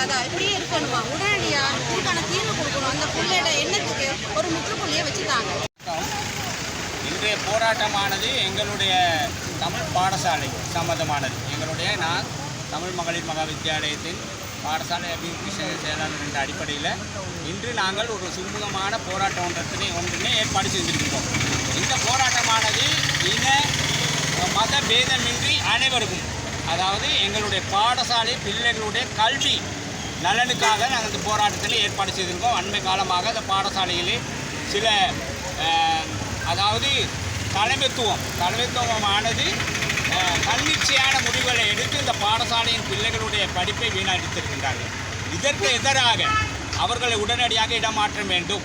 வைக்க இப்படியே இருக்கணுமா? உடனடியா இதுக்கான தீர்வு கொடுக்கணும். அந்த புள்ளையோட எண்ணத்துக்கு ஒரு முற்றுப்புள்ளியை வச்சுட்டாங்க இன்றைய போராட்டமானது எங்களுடைய தமிழ் பாடசாலை சம்பந்தமானது. எங்களுடைய நான் தமிழ் மகளிர் மகா வித்தியாலயத்தின் பாடசாலை அபிவிருத்தி செயலாளர் என்ற அடிப்படையில் இன்று நாங்கள் ஒரு சுமூகமான போராட்டம் ஒன்றத்தினை ஒன்றினை ஏற்பாடு செய்திருக்கிறோம். இந்த போராட்டமானது இன மத பேதமின்றி அனைவருக்கும் அதாவது எங்களுடைய பாடசாலை பிள்ளைகளுடைய கல்வி நலனுக்காக நாங்கள் இந்த போராட்டத்தில் ஏற்பாடு செய்திருக்கோம். அண்மை காலமாக இந்த பாடசாலையிலே சில அதாவது தலைமைத்துவம் தலைமைத்துவமானது தன்னிச்சையான முடிவுகளை எடுத்து இந்த பாடசாலையின் பிள்ளைகளுடைய படிப்பை வீணடித்திருக்கின்றார்கள். இதற்கு எதிராக அவர்களை உடனடியாக இடமாற்ற வேண்டும்.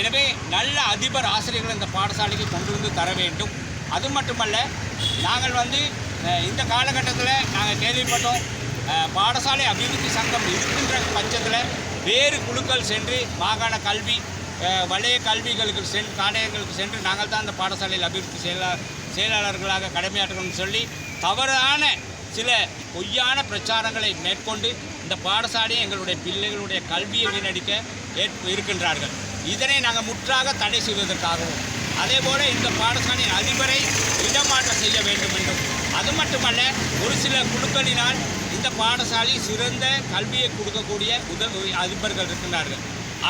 எனவே நல்ல அதிபர் ஆசிரியர்கள் இந்த பாடசாலைக்கு கொண்டு வந்து தர வேண்டும். அது மட்டுமல்ல நாங்கள் வந்து இந்த காலகட்டத்தில் நாங்கள் கேள்விப்பட்டோம். பாடசாலை அபிவிருத்தி சங்கம் இருக்கின்ற பட்சத்தில் வேறு குழுக்கள் சென்று மாகாண கல்வி வளைய கல்விகளுக்கு சென்று காடையங்களுக்கு சென்று நாங்கள் தான் இந்த பாடசாலையில் அபிவிருத்தி செயலா செயலாளர்களாக கடமையாற்றணும்னு சொல்லி தவறான சில பொய்யான பிரச்சாரங்களை மேற்கொண்டு இந்த பாடசாலையை எங்களுடைய பிள்ளைகளுடைய கல்வியை வீணடிக்க ஏற்ப இருக்கின்றார்கள். இதனை நாங்கள் முற்றாக தடை செய்வதற்காகவும் அதே போல இந்த பாடசாலையின் அதிபரை இடமாற்றம் செய்ய வேண்டும் என்றும் அது மட்டுமல்ல ஒரு சில குழுக்களினால் இந்த பாடசாலை சிறந்த கல்வியை கொடுக்கக்கூடிய உதவி அதிபர்கள் இருக்கின்றார்கள்.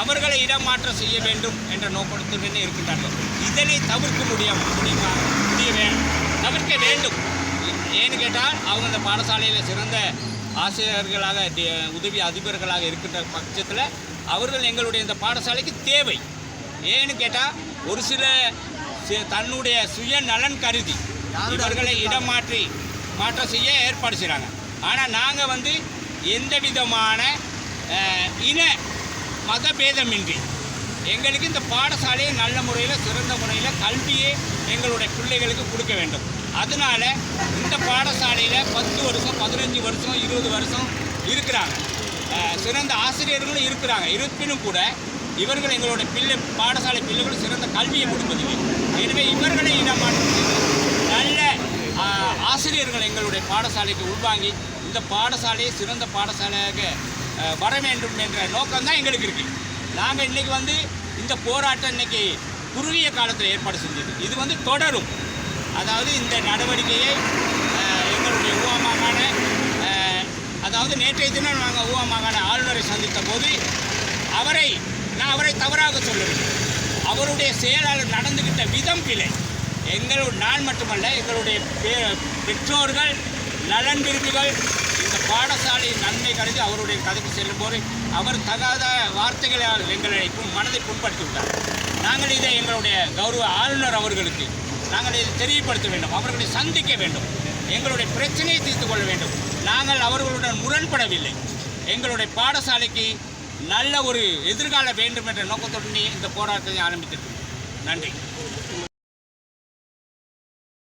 அவர்களை இடமாற்றம் செய்ய வேண்டும் என்ற நோக்கத்துடனே இருக்கின்றார்கள். இதனை தவிர்க்க முடியும் முடியுமா? முடிய வேண்டும் தவிர்க்க வேண்டும். ஏன்னு கேட்டால் அவங்க இந்த பாடசாலையில் சிறந்த ஆசிரியர்களாக உதவி அதிபர்களாக இருக்கின்ற பட்சத்தில் அவர்கள் எங்களுடைய இந்த பாடசாலைக்கு தேவை. ஏன்னு கேட்டால் ஒரு சில தன்னுடைய சுய நலன் கருதி இவர்களை இடமாற்றி மாற்றம் செய்ய ஏற்பாடு செய்கிறாங்க ஆனால் நாங்கள் வந்து எந்த விதமான இன மதபேதமின்றி எங்களுக்கு இந்த பாடசாலையை நல்ல முறையில் சிறந்த முறையில் கல்வியை எங்களுடைய பிள்ளைகளுக்கு கொடுக்க வேண்டும். அதனால இந்த பாடசாலையில் பத்து வருஷம் பதினஞ்சு வருஷம் இருபது வருஷம் இருக்கிறாங்க. சிறந்த ஆசிரியர்களும் இருக்கிறாங்க. இருப்பினும் கூட இவர்கள் எங்களுடைய பிள்ளை பாடசாலை பிள்ளைகள் சிறந்த கல்வியை கொடுப்பதில்லை. எனவே இவர்களை இடமாற்றம் ஆசிரியர்கள் எங்களுடைய பாடசாலைக்கு உள்வாங்கி இந்த பாடசாலையை சிறந்த பாடசாலையாக வர வேண்டும் என்ற நோக்கம்தான் எங்களுக்கு இருக்குது நாங்கள் இன்றைக்கி வந்து இந்த போராட்டம் இன்னைக்கு குறுகிய காலத்தில் ஏற்பாடு செஞ்சது. இது வந்து தொடரும். அதாவது இந்த நடவடிக்கையை எங்களுடைய ஊவா மாகாண அதாவது நேற்றைய தினம் நாங்கள் ஊவா மாகாண ஆளுநரை சந்தித்த போது அவரை நான் அவரை தவறாக சொல்லவில்லை. அவருடைய செயலாளர் நடந்துக்கிட்ட விதம் பிழை. எங்களோட நான் மட்டுமல்ல எங்களுடைய பெ- பெற்றோர்கள் நலன் விரும்பிகள் இந்த பாடசாலையின் நன்மை கருதி அவருடைய கதைக்கு செல்லும்போது அவர் தகாத வார்த்தைகளால் எங்களை மனதை புண்படுத்திவிட்டார். நாங்கள் இதை எங்களுடைய கௌரவ ஆளுநர் அவர்களுக்கு நாங்கள் இதை தெரியப்படுத்த வேண்டும் அவர்களை சந்திக்க வேண்டும் எங்களுடைய பிரச்சனையை தீர்த்து கொள்ள வேண்டும். நாங்கள் அவர்களுடன் முரண்படவில்லை. எங்களுடைய பாடசாலைக்கு நல்ல ஒரு எதிர்காலம் வேண்டும் என்ற நோக்கத்துடனே இந்த போராட்டத்தை ஆரம்பித்திருக்கிறோம். நன்றி.